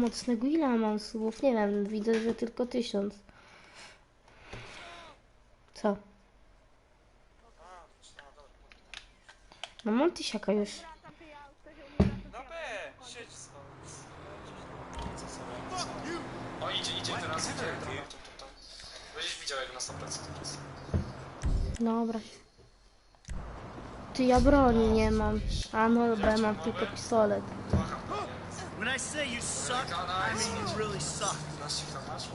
mocnego. Ile mam subów? Nie wiem, widzę, że tylko tysiąc. Co? No mam tysiaka już. Na B! Siedź? O, idzie, idzie teraz, idzie. Będziesz widział jak na 100% teraz. Dobra. Ty ja broni nie mam. A no B mam tylko pistolet. When I say you suck, I mean you really suck. 15 chyba masz?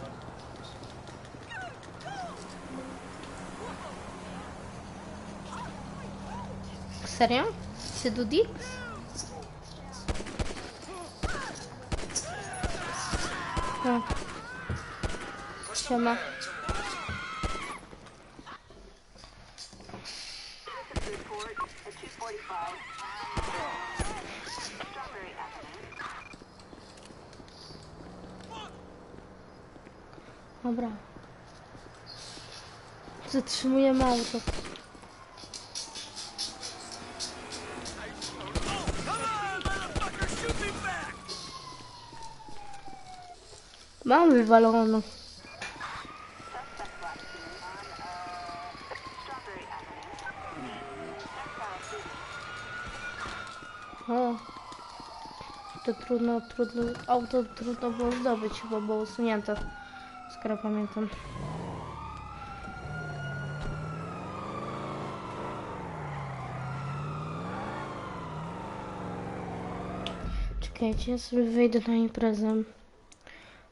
Serio? Ty Dudi? No. Siema. Report at 245. Dobra. Zatrzymujemy auto. Mam wywaloną. O. To trudno, trudno, auto trudno było zdobyć, chyba było usunięte. Skoro pamiętam. Czekajcie, ja sobie wyjdę na imprezę.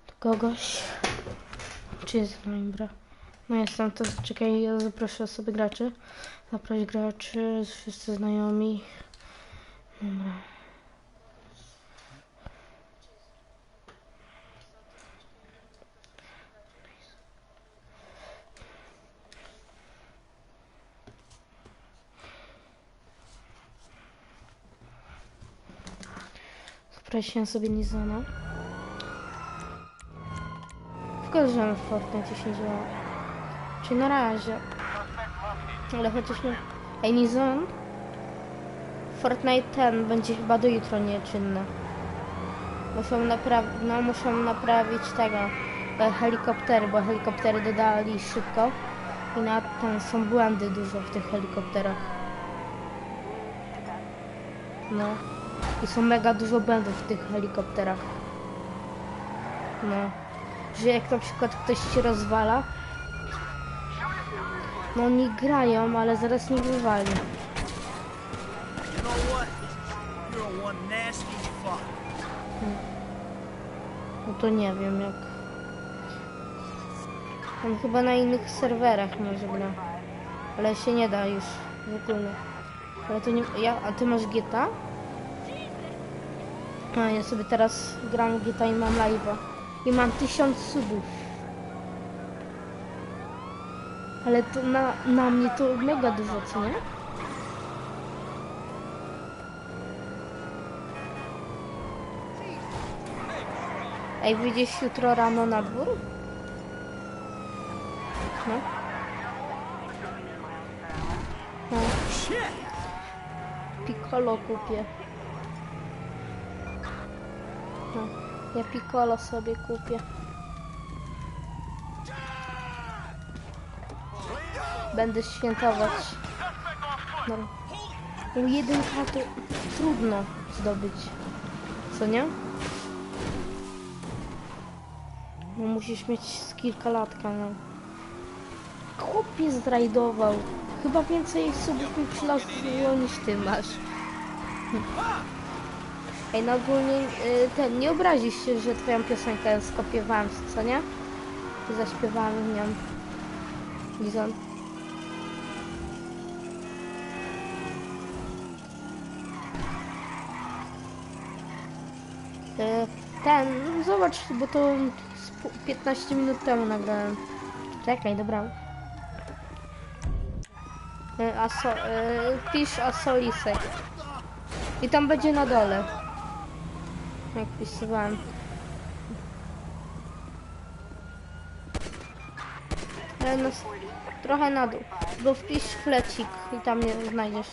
Do kogoś. Czy jest na imprę? No jestem, to czekaj, ja zaproszę sobie graczy. Zaproś graczy, wszyscy znajomi. Dobra. Zaprosiłem sobie Nizona. Wkroczyłem w Fortnite się działa. Czyli na razie. Ale chociaż nie... Ej, Nizon? Fortnite ten będzie chyba do jutro nieczynny. Muszą naprawić, no muszą naprawić tego, e, helikoptery, bo helikoptery dodali szybko i na ten są błędy dużo w tych helikopterach. No. I są mega dużo błędów w tych helikopterach. No. Że jak na przykład ktoś się rozwala, no oni grają, ale zaraz nie wywali. No to nie wiem jak. On chyba na innych serwerach może gra. Ale się nie da już w ogóle. Ale to nie. Ja, a ty masz GTA? A ja sobie teraz gram GTA i mam live'a. I mam tysiąc subów. Ale to na, na mnie to mega dużo, co nie? Ej, wyjdziesz jutro rano na dwór? No. No, piccolo kupię. No, ja piccolo sobie kupię. Będę świętować. No. U jedynka to trudno zdobyć. Co nie? No musisz mieć z kilka latka, no. Chłopie zdrajdował. Chyba więcej subów mi przylało niż ty masz. Ej, no ogólnie y, ten, nie obrazisz się, że twoją piosenkę skopiowałem, co nie? I zaśpiewałem w nią. Lizon. Y, Ten, no zobacz, bo to z pół- 15 minut temu nagrałem. Czekaj, dobra. Y, y, pisz Asolisek. I tam będzie na dole. Jak pisywałem. E, no, trochę na dół. Bo wpisz flecik i tam nie znajdziesz.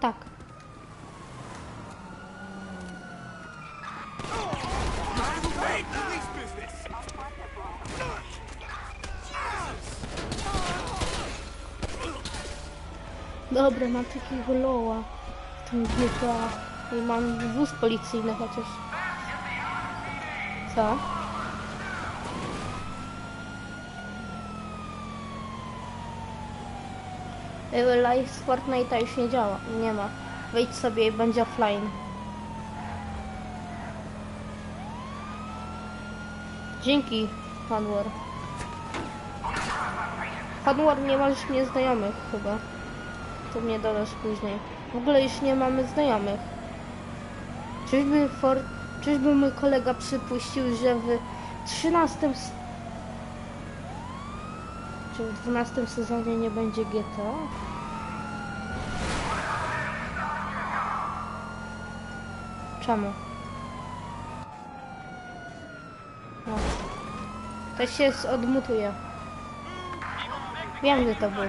Tak. Dobra, mam takiego loła. W tym GTA. I mam wóz policyjny chociaż. Co? Y, Live z Fortnite'a już nie działa. Nie ma. Wejdź sobie i będzie offline. Dzięki, Fanwar. Fanwar, nie masz mnie znajomych chyba. To mnie dodasz później. W ogóle już nie mamy znajomych. Czyżby, for... Czyżby mój kolega przypuścił, że w 13 s- czy w 12 sezonie nie będzie GTA? Czemu? No. To się odmutuje. Wiem, że to był.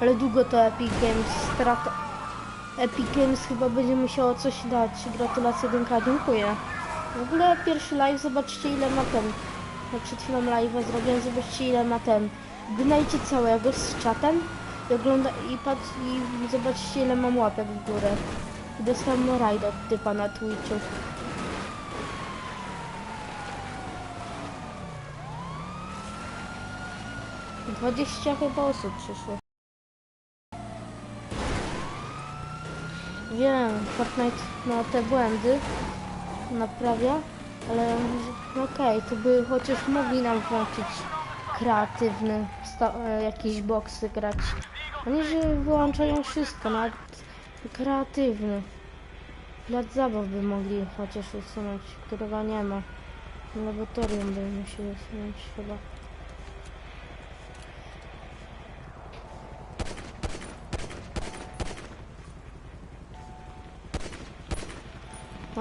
Ale długo to Epic Games strata. Epic Games chyba będzie musiało coś dać. Gratulacje Dynka, dziękuję. W ogóle pierwszy live, zobaczcie ile ma ten. Ja przed chwilą live'a zrobiłem, zobaczcie ile ma ten. Gnajcie całego z czatem i ogląda i patrz i zobaczcie ile mam łapek w górę. I dostałem rajd od typa na Twitchu. Dwadzieścia chyba osób przyszło. Wiem, Fortnite ma te błędy naprawia, ale no okej, to by chociaż mogli nam włączyć kreatywny, e, jakieś boksy grać. A nie, że wyłączają wszystko, nawet kreatywny. Plac zabaw by mogli chociaż usunąć, którego nie ma. Laboratorium by musieli usunąć chyba.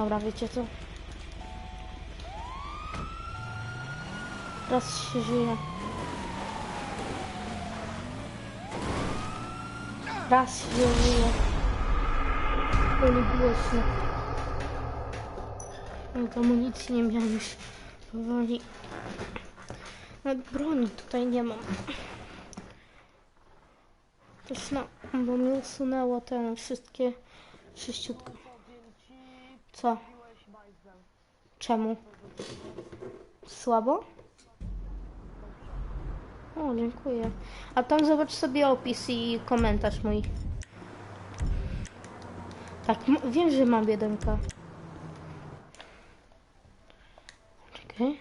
Dobra, wiecie co? Raz się żyje. Raz się żyje. Ale głośno. No, amunicji nie miałem już powoli. Nawet broni tutaj nie mam. Też no, bo mi usunęło te wszystkie sześciutko. Co? Czemu? Słabo? O, dziękuję. A tam zobacz sobie opis i komentarz mój. Tak, wiem, że mam jedynkę. Czekaj.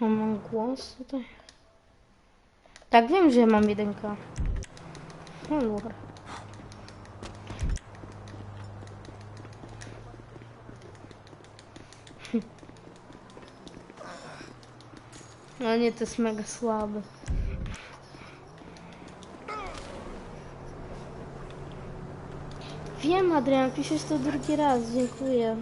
O, mam głos tutaj. Tak, wiem, że mam jedynkę. O, lur. No nie, to jest mega słabe. Wiem, Adrian, piszesz to drugi raz, dziękuję.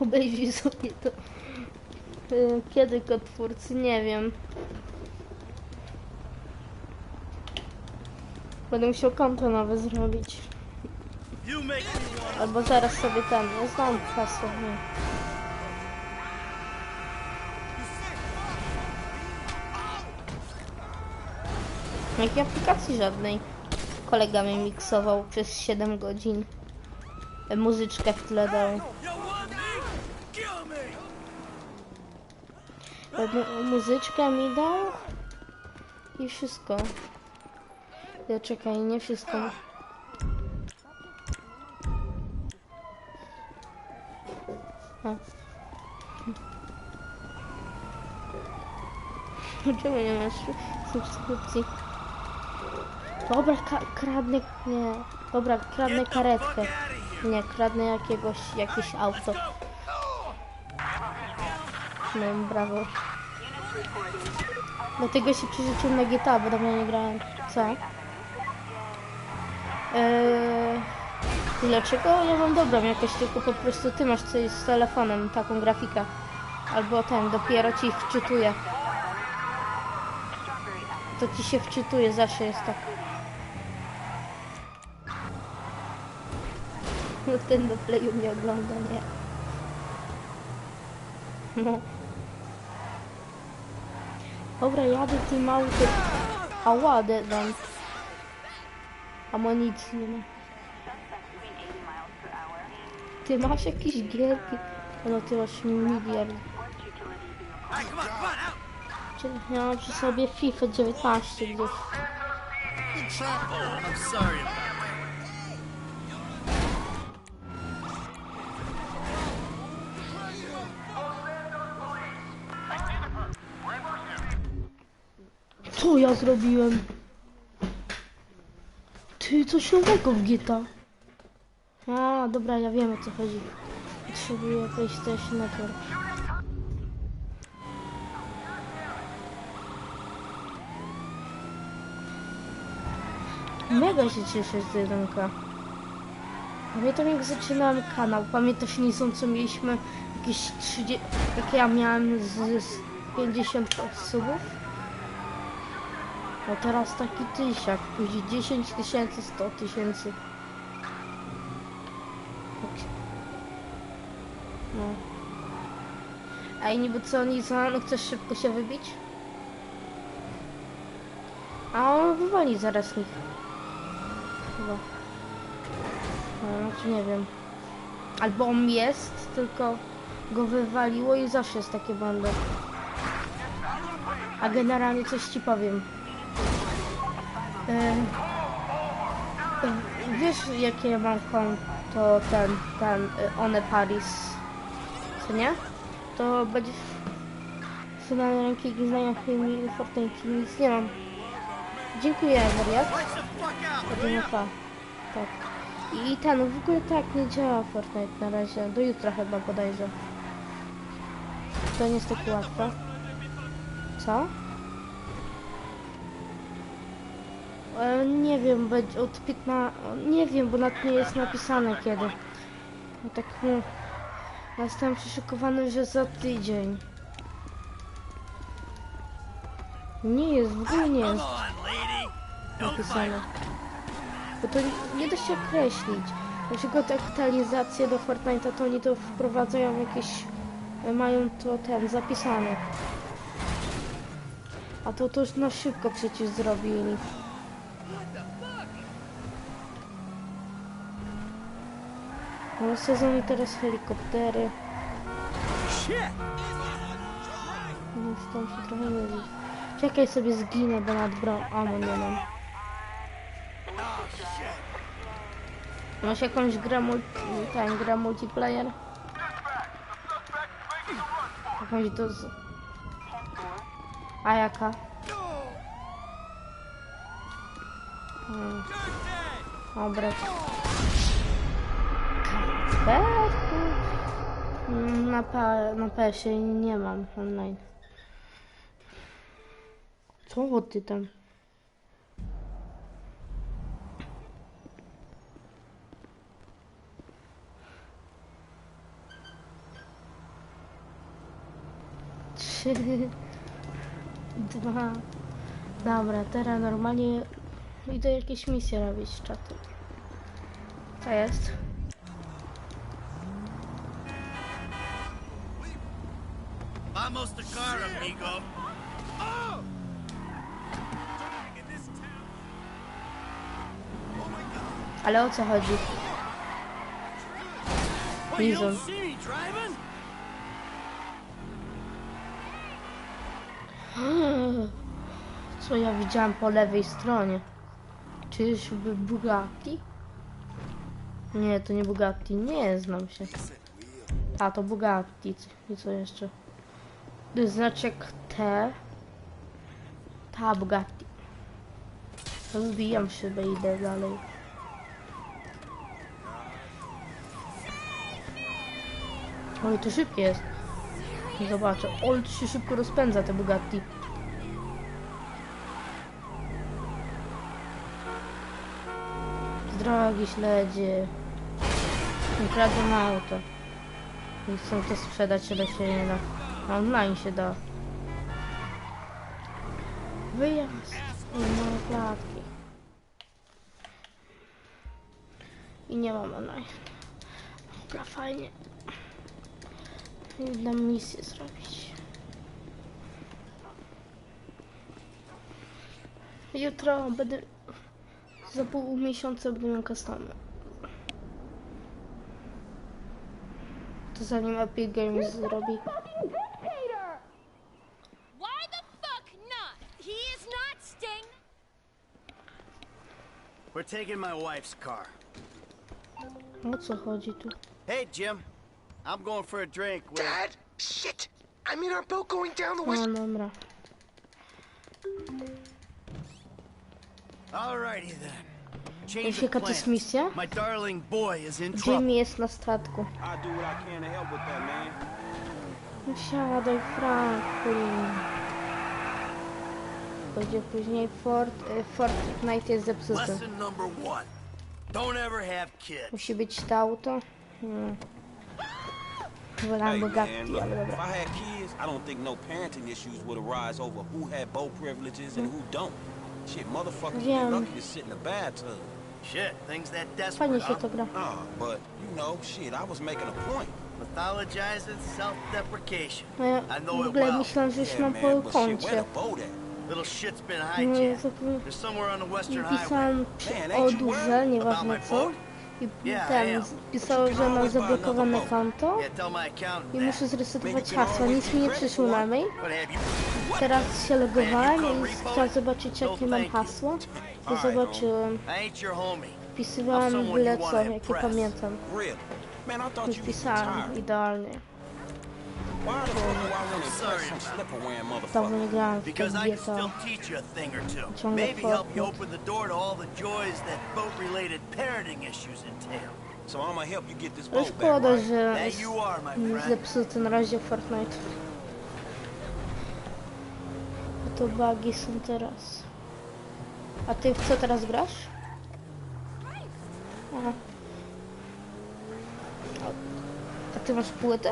Obejrzyj sobie to. Y, Kiedy kod twórcy? Nie wiem. Będę musiał konto nowe zrobić. Albo zaraz sobie ten, ja znam hasło. Nie. Jakiej aplikacji żadnej. Kolega mnie miksował przez 7 godzin. Muzyczkę w tle dał. Muzyczkę mi dał. I wszystko. Ja czekaj, nie wszystko. A. Czemu nie masz subskrypcji? Dobra, kradnę, nie. Dobra, kradnę karetkę. Nie, kradnę jakiegoś, jakieś auto. No, brawo. Dlatego się przerzuciłem na GTA, bo dawno nie grałem. Co? Eee, dlaczego? Ja mam dobrą jakoś, tylko po prostu ty masz coś z telefonem, taką grafikę. Albo ten, dopiero ci wczytuje. To ci się wczytuje, zawsze jest tak. Ten do playu mnie ogląda, nie? Dobra, jadę tym autem. A ładę dam. Amunicji nie ma. Suspect moving 80 miles per hour. Ty masz jakieś gierki? No ty masz miliard. Ja mam przy sobie FIFA 19 gdzieś. Ja zrobiłem? Ty, coś nowego w GTA. A, dobra, ja wiem o co chodzi. Potrzebuję PlayStation Network. Mega się cieszę z jedynka. Pamiętam jak zaczynałem kanał. Pamiętasz Nizon, co mieliśmy jakieś 30... Jak ja miałem z, z 50 subów? A teraz taki tysiak, później 10 tysięcy, 100 tysięcy. No. Ej, niby co, Nizon, no chcesz szybko się wybić? A on wywali zaraz nich. Chyba. No, znaczy nie wiem. Albo on jest, tylko go wywaliło i zawsze jest takie błędy. A generalnie coś ci powiem. Wiesz jakie mam konto ten, ten, y, One Paris, co nie? To będziesz finalne rankingi znajomymi Fortnite nic nie mam. Dziękuję, wariat. Watch the fuck out, will Jedynie ya? ta. Tak. I ten, w ogóle tak nie działa Fortnite na razie. Do jutra chyba bodajże. To nie jest takie łatwe. Co? E, nie wiem, będzie od 15... Nie wiem, bo nad nie jest napisane kiedy. No tak, no... Ja Jestem przyszykowany, że za tydzień. Nie jest, w ogóle nie jest napisane. Bo to nie- da się określić. Na przykład aktualizacje do Fortnite'a to oni to wprowadzają jakieś... Mają to ten zapisane. A to to już na szybko przecież zrobili. Sezon teraz helikoptery. Już tam się trochę widzi. Czekaj sobie zginę, bo nad bro... Amo nie mam. Masz jakąś grę multi... Ten, grę multiplayer? Jakąś do... z- A jaka? Hmm. Dobra. Mm, Na, pa, na PS-ie nie mam online. Co ty tam? Trzy, dwa. Dobra, teraz normalnie idę jakieś misje robić z czatu. Co jest? Vamos car, amigo. Ale o co chodzi? Driving? Co ja widziałam po lewej stronie? Czyżby Bugatti? Nie, to nie Bugatti. Nie znam się. A, to Bugatti. I co jeszcze? Znaczek T. Ta Bugatti. Wbijam szybę i idę dalej. Oj, to szybkie jest. Zobaczę. Oj, to się szybko rozpędza te Bugatti. Z drogi śledzie. Kradną auto. Nie chcą to sprzedać, ale się nie da. Online się da. Wyjazd. I moje klatki. I nie mam online. Dobra, fajnie. Jedną misję zrobić. Jutro będę... Za pół miesiąca będę miał customy. To zanim Epic Games zrobi. We're taking my wife's car. O co chodzi tu? Hey, Jim. I'm going for a drink with. Dad? Shit! I'm in our boat going down the west. No dobra. Alrighty then. Change Wiesz of jaka to jest plans. misja? My darling boy is in trouble. Jimmy jest na statku. I'll do what I can to help with that, man. Siadaj Franklin. Będzie później Fort... e, Fortnite jest zepsuty. Lesson number one: Don't ever have kids. Musi być to auto. Hmm. Wolałem Bugatti, if. I had kids, I don't think no parenting issues would arise over who had boat privileges and who don't. Shit, motherfuckers get lucky to sit in a bathtub. Shit, things that Fajnie desperate. się Huh? to gra. But, you know, shit, I was making a point. Pathologizing, self-deprecation. No ja I w know it ogóle well. myślałem, że już Yeah, mam man, po but shit, where koncie. Little shit's been No ja hijacked. They're somewhere on the western highway. Pisałem przy Man, ain't you o worried duże, about nieważne my co. boat? I ten pisało, że mam zablokowane konto i muszę zresetować hasło. Nic mi nie przyszło na mail. Teraz się logowałem i chciałem zobaczyć jakie mam hasło. I zobaczyłem. Wpisywałem byle co, jakie pamiętam. Wpisałem idealnie. Why the fuck do I want to Sorry. impress some slipper-wearing Dawno motherfucker? nie grałem w Because I can a Maybe help you open the door to all the joys that boat-related parenting issues entail. So I'm gonna help you get this boat back, right? jest you are, my friend. A to bugi są teraz. A ty w co teraz grasz? Aha. A ty masz płytę?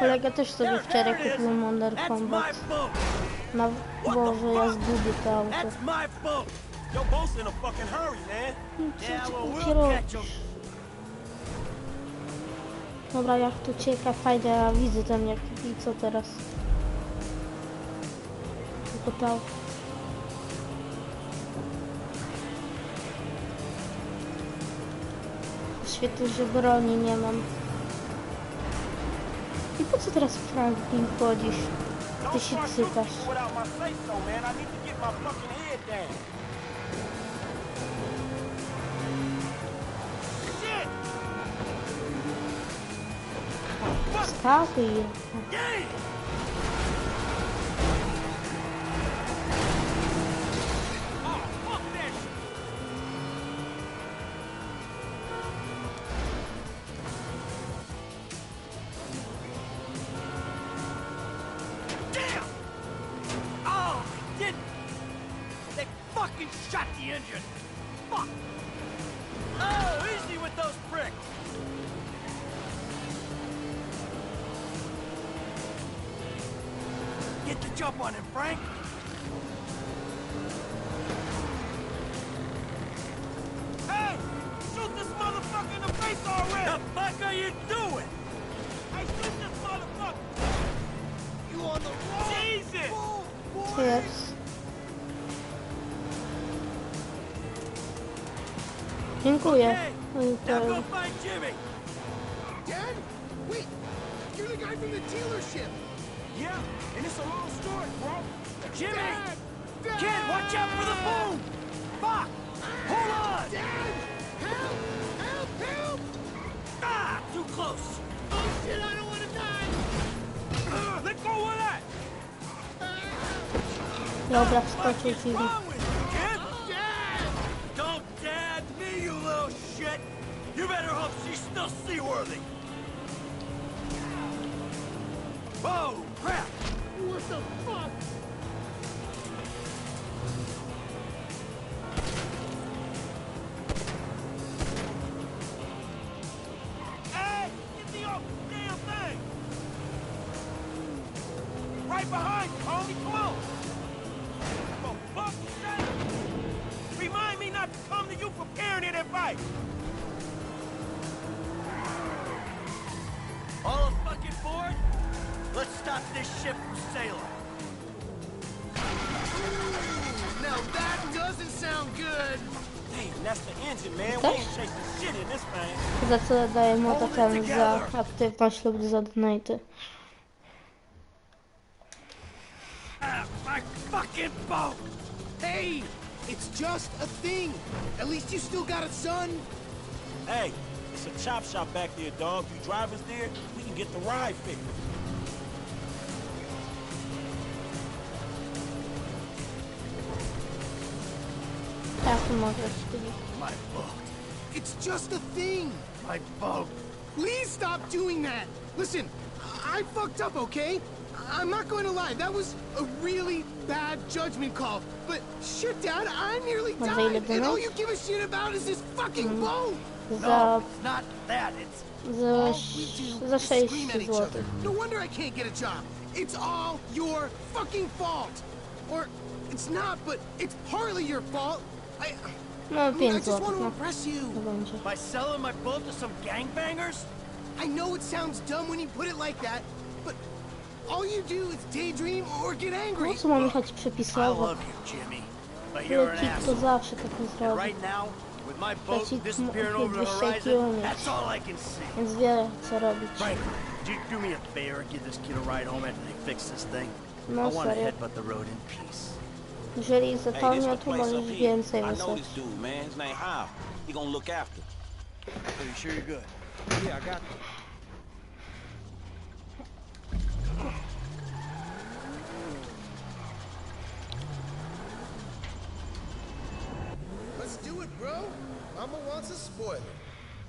Kolega też sobie wczoraj kupił Modern Combat. Na Boże, ja zgubię to auto. Dobra, jak tu cieka fajnie, ja widzę ten jak i co teraz. Tylko to. Świetnie, że broni nie mam. I po co teraz Franklin chodzisz? Ty się cykasz. Without didn't. They fucking shot the engine. Fuck. Oh, easy with those pricks. Get the jump on him, Frank. Hey! Shoot this motherfucker in the face already! The fuck are you doing? Hey, shoot this motherfucker! You on the wrong Jesus! Jest. Dziękuję. Okay, No i now to go find Jimmy. Dad? Wait! You're the guy from the dealership! Yeah, and it's a long story, bro. Jimmy! Dad! Dad! Kid, watch out for the boom! Fuck! Hold on! Dad! Help! Help! Help! Ah, too close. Oh shit, I don't want to die! Uh, let go of that! dobra, What wskoczył stop this ship from sailing. Now that doesn't sound good. Hey, that's the engine, man. We Też? ain't chasing shit in this thing. Za co daję mu totem za aktywność lub za donaty. My fucking boat! Hey, it's just a thing. At least you still got a son. Hey, it's a chop shop back there, dog. You drive us there, we can get the ride fixed. Jak możesz, Filip? My boat. It's just a thing. My boat. Please stop doing that. Listen, I fucked up, okay? I'm not going to lie. That was a really bad judgment call. But shit, Dad, I nearly died, and all you give a shit about is this fucking boat. Za, No, it's not that. It's All we do za is 6 scream at each zł. other. No wonder I can't get a job. It's all your fucking fault. Or it's not, but it's partly your fault. I, No I, mean, I just want to impress you. By selling my boat to some gangbangers? I know it sounds dumb when you put it like that, but all you do is daydream or get angry. Po co mam jechać I przepisowo? love you, Jimmy. But you're an asshole. zawsze tak nie And right now, with my boat disappearing over the wyższej horizon, kierunek. that's all I can see. Więc wie co robić. Frank, could you do me a favor? Give this kid a ride home after they fix this thing? I want to serio. headbutt the road in peace. Jeżeli Hey, this zapełnia, to place up możesz here. więcej I know wysłać. this dude, man. His name Hal. He gonna look after. Are you sure you're good? Yeah, I got you. Let's do it, bro. Mama wants a spoiler.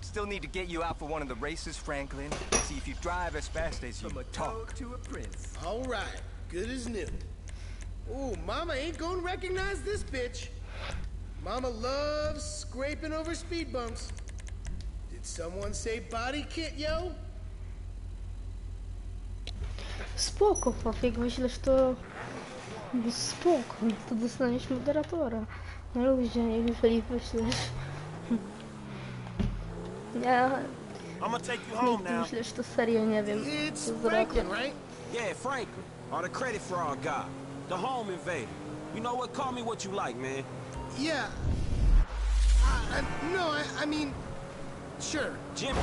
Still need to get you out for one of the races, Franklin. See if you drive as fast as you From a talk. to a prince. All right, good as new. Ooh, Mama ain't gonna recognize this bitch. Mama loves scraping over speed bumps. Did someone say body kit, yo? Spoko, Fafik, wyślesz to... Spoko, to dostaniesz moderatora. Na luzie, jeżeli wyślesz. Ja... I'm gonna take you home Jak now. myślisz, to serio nie wiem, It's co zrobię. Franklin, right? Yeah, Franklin, or the credit for fraud guy, the home invader. You know what? Call me what you like, man. Yeah. I, I, no, I, I mean, sure. Jimmy.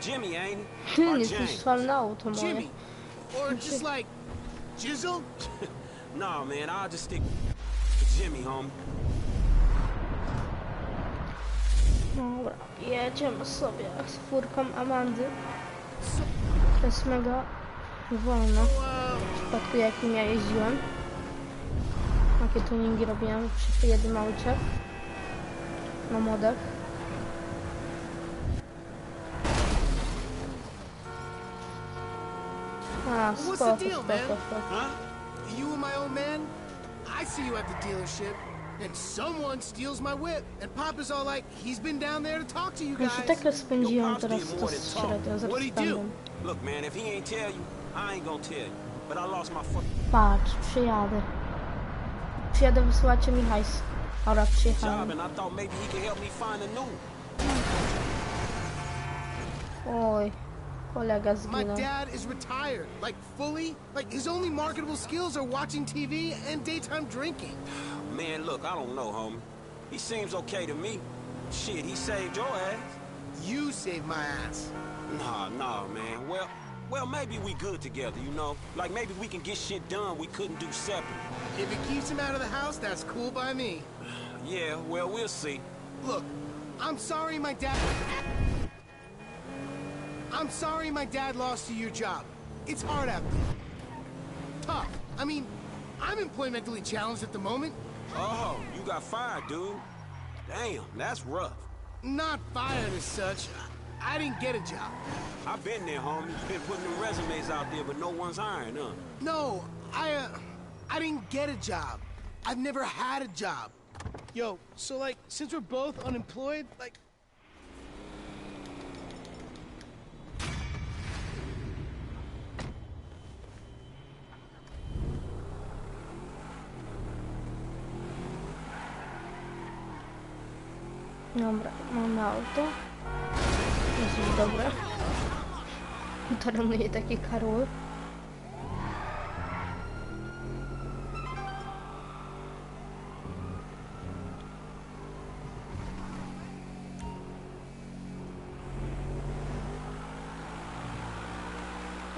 Jimmy, ain't he? Ty Or nie James? zniszczalne auto moje. Jimmy. Or just like, Jizzle? Nah, man, I'll just stick to Jimmy, homie. Dobra, jedziemy sobie z furką Amandy. To jest mega wolno. Uh, Przypadku jakim ja jeździłem. Jakie tuningi robiłem przy jednym aucie. Na modach. A, What's the deal, man? Huh? You and my old man? I see you at the dealership, and someone steals my whip, and Papa's all like, he's been down there to talk to you guys. tak rozpędziłem teraz to do? rozpędem. Look, man, if he ain't tell you, I ain't gonna tell you. But I lost my fucking Patrz, przyjadę. Przyjadę, wysyłacie mi hajs. Dobra, job, przyjechałem. and I thought maybe he could help me find a new. Oj, kolega My dad is retired, like fully. Like his only marketable skills are watching TV and daytime drinking. Man, look, I don't know, homie. He seems okay to me. Shit, he saved your ass. You saved my ass. Nah, nah, man. Well, well, maybe we good together, you know? Like maybe we can get shit done we couldn't do separate. If it keeps him out of the house, that's cool by me. Yeah, well, we'll see. Look, I'm sorry my dad. I'm sorry my dad lost you your job. It's hard out there. Tough. I mean, I'm employmentally challenged at the moment. Oh, you got fired, dude. Damn, that's rough. Not fired as such. I didn't get a job. I've been there, homie. Been putting them resumes out there, but no one's hiring, huh? No, I, uh, I didn't get a job. I've never had a job. Yo, so like, since we're both unemployed, like, No, Dobra, mamy auto. Jest dobre. Taranuje takie karły.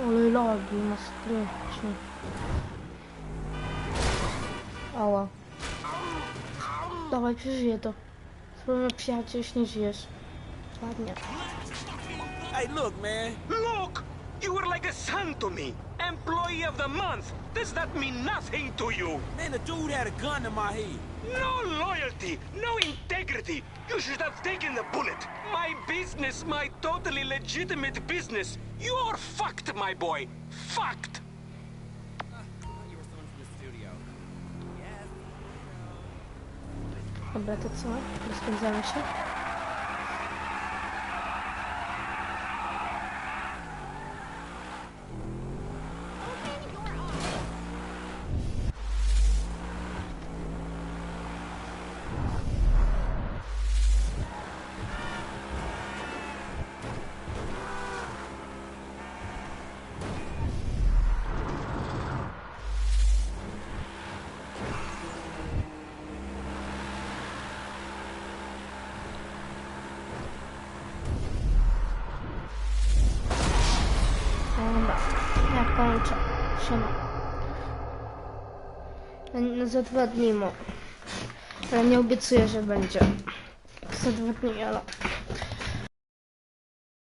Ale lagi masakrycznie. Ała. Dawaj, przeżyję to. Spróbujmy przyjaciel, jeśli nie żyjesz. Ładnie. Hey, look, man. Look! You were like a son to me. Employee of the month. Does that mean nothing to you? Man, the dude had a gun to my head. No loyalty, no integrity. You should have taken the bullet. My business, my totally legitimate business. You're fucked, my boy. Fucked. Dobra, to co? Rozpędzamy się. Za dwa dni mo. Ale nie obiecuję, że będzie. Za dwa dni, ale...